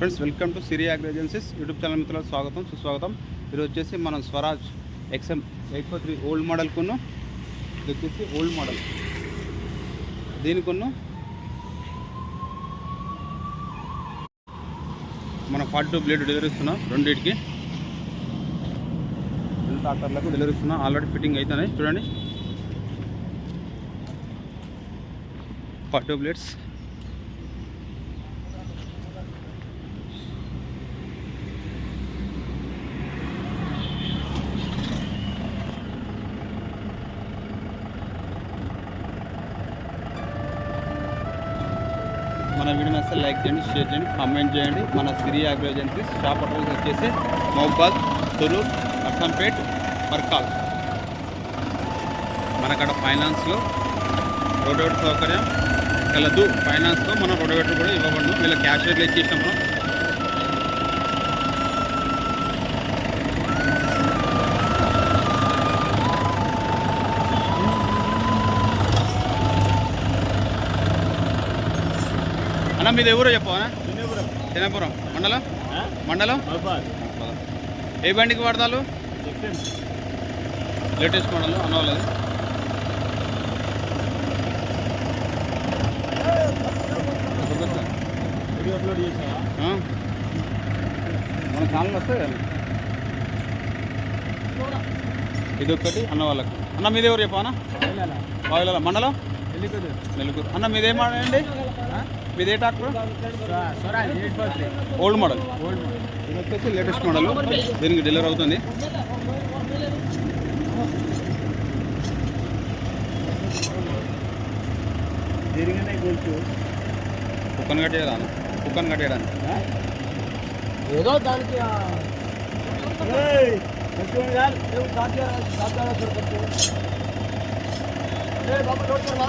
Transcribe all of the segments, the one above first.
Friends welcome to సిరియా agri agencies YouTube channel మిత్రులకు స్వాగతం సుస్వాగతం. ఈరోజు వచ్చేసి మనం Swaraj XM eight four three old model కొను. ఇది వచ్చేసి ఓల్డ్ మోడల్. దీనికొన్ను మనం ఫార్టీ టూ బ్లేడ్ డెలివరీ ఇస్తున్నాం రెండింటికి. రెండు ట్రాక్టర్లకు డెలివరీ ఇస్తున్నాం. ఆల్రెడీ ఫిట్టింగ్ అవుతున్నాయి చూడండి. Forty two blades. మన వీడియో నచ్చితే లైక్ చేయండి షేర్ చేయండి కామెంట్ చేయండి. మన Siri agro agency shop address వచ్చేసి మహబాద్ తొరూర్ అర్సంపేట్ పర్కాల్ మనకడ ఫైనాన్స్లో రోడ్డు సౌకర్యం. కలదు ఫైనాన్స్లో మనం రోడ్డు కూడా ఇవ్వబడను వీళ్ళ క్యాష్ రేట్లు ఇచ్చేసాం మనం. అన్న మీది ఎవరో చెప్పవా తినపురం. మండలం? మండలం? ఏ బండికి వాడతాలు లేటెస్ట్ మోడల్ ఆ? మన ఛానల్ వస్తాయి కదా. ఇది ఒకటి అన్న వాళ్ళకి అన్న మీది ఎవరు చెప్పవా వాయుల మండలం? నెల్లూరు. అన్న మీదే మోడల్ అండి? మీదే ట్రాక్టర్? ఓల్డ్ మోడల్ వచ్చేసి లేటెస్ట్ మోడల్ దీనికి డెలివరీ అవుతుంది. కుక్కన్ కట్టేయడాను కుక్కన్ కట్టేయడానికి ఏదో దానికి బాబా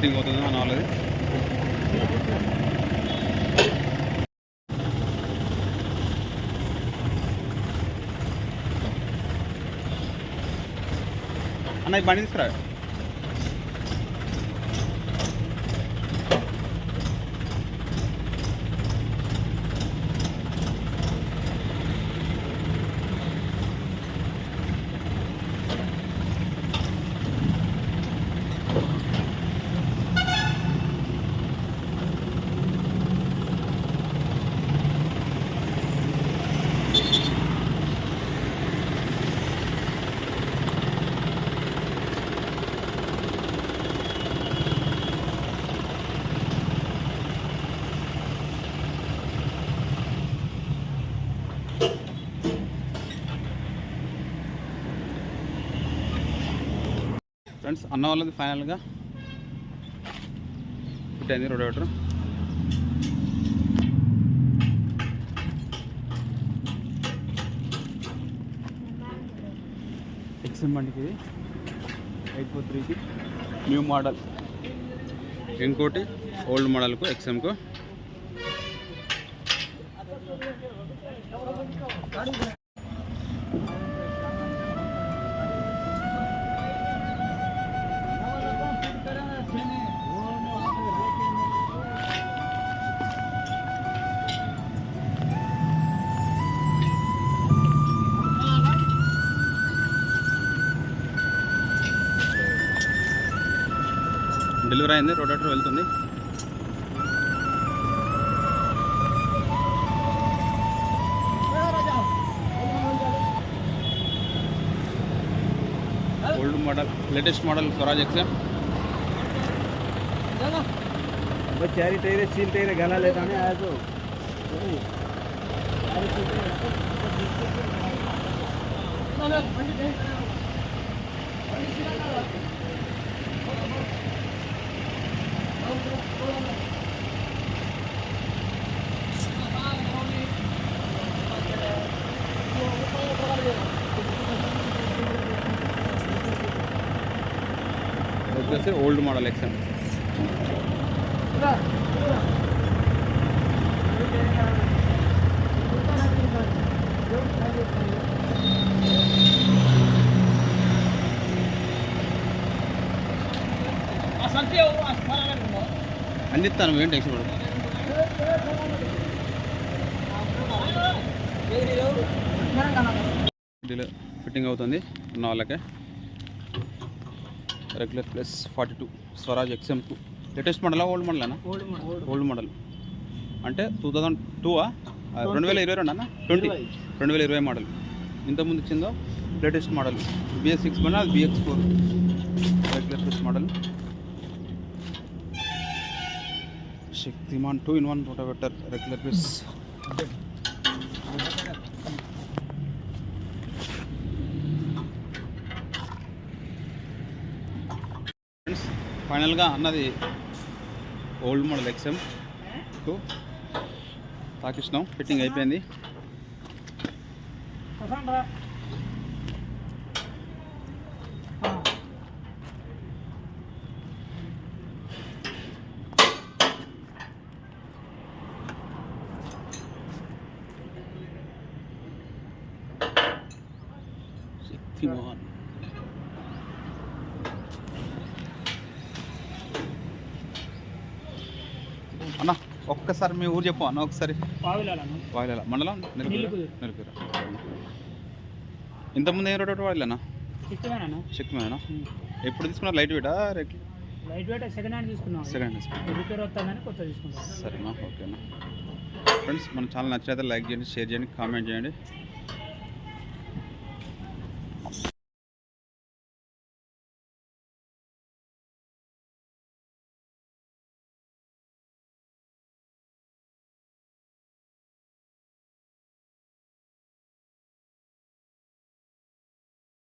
ఫిట్టింగ్ అవుతుంది అని వాళ్ళది అన్న ఈ బండి తీసుకురా. ఫ్రెండ్స్ అన్న వాళ్ళది ఫైనల్గా ఫిట్ అయింది రోడ్ ఎక్స్ఎం బండికి ఇది. ఎయిట్ ఫోర్ త్రీకి న్యూ మోడల్ ఇంకోటి ఓల్డ్ మోడల్కు ఎక్స్ఎంకు డెలివరీ అయింది రోడేటర్ వెళ్తుంది old model latest model Swaraj XM चारी टायर सील टायर गला लेता नहीं आया तो ఇది వచ్చేసి ఓల్డ్ మోడల్ ఎక్సెం అందిస్తాను ఏం టెన్షన్ పడదు ఫిట్టింగ్ అవుతుంది ఉన్న వాళ్ళకే regular plus forty two Swaraj XM two. Latest మోడలా old model. Old model. అంటే టూ థౌజండ్ టూ రెండు వేల ఇరవై రెండు అన్న? ట్వంటీ. రెండు వేల ఇరవై మోడల్. ఇంతకుముందు ఇచ్చిందో లేటెస్ట్ మోడల్. బిఎస్ సిక్స్ బండి అది BX four? Shaktiman two in one rotavator regular piece friends ఫైనల్గా అన్నది ఓల్డ్ మోడల్ ఎక్స్ఎం టూ. తాకిస్తున్నాం ఫిట్టింగ్ అయిపోయింది. శక్తిమాన్ అన్న ఒక్కసారి మీ ఊరు చెప్పు అన్న ఒకసారి. వాయిల మండలం? నెలకూర ఇంతకుముందు ఏం రోడ్ వాడిలేనా శక్తిమేనా ఎప్పుడు తీసుకున్నారు? లైట్ వెయిటా లైట్ వెయిట్ సెకండ్ హ్యాండ్ తీసుకున్నాం. సెకండ్ తీసుకున్నారు. రిపేర్ వస్తుందని కొత్త తీసుకున్నాం. సరేనా ఓకేనా. ఫ్రెండ్స్ మన ఛానల్ నచ్చినైతే లైక్ చేయండి షేర్ చేయండి కామెంట్ చేయండి.